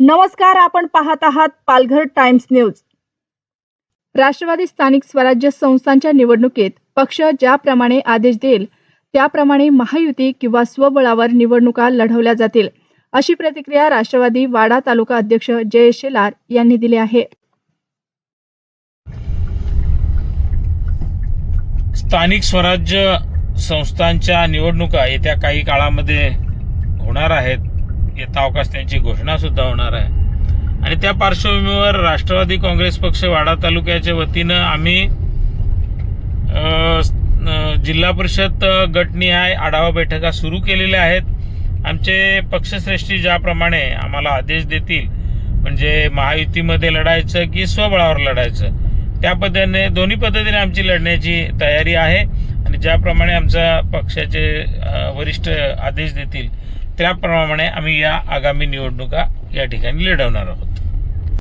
नमस्कार आपण पाहत आहात पालघर टाइम्स न्यूज. राष्ट्रवादी स्थानिक स्वराज्य संस्थांच्या निवडणुकीत पक्ष ज्याप्रमाणे आदेश देईल त्याप्रमाणे महायुती किंवा स्वबळावर निवडणुका लढवल्या जातील अशी प्रतिक्रिया राष्ट्रवादी वाडा तालुका अध्यक्ष जयेश शेलार यांनी दिली आहे. स्थानिक स्वराज्य संस्थांच्या निवडणुका येत्या काही काळामध्ये होणार आहेत. येता अवकाश त्यांची घोषणा सुद्धा होणार आहे. आणि त्या पार्श्वभूमीवर राष्ट्रवादी काँग्रेस पक्ष वाडा तालुक्याच्या वतीनं आम्ही जिल्हा परिषद गटनी गटनिहाय आढावा बैठका सुरू केलेल्या आहेत. आमचे पक्षश्रेष्ठी ज्याप्रमाणे आम्हाला आदेश देतील म्हणजे महायुतीमध्ये लढायचं की स्वबळावर लढायचं त्या पद्धतीने दोन्ही पद्धतीने आमची लढण्याची तयारी आहे. आणि ज्याप्रमाणे आमचा पक्षाचे वरिष्ठ आदेश देतील त्याप्रमाणे आम्ही या आगामी निवडणुका या ठिकाणी लढवणार आहोत.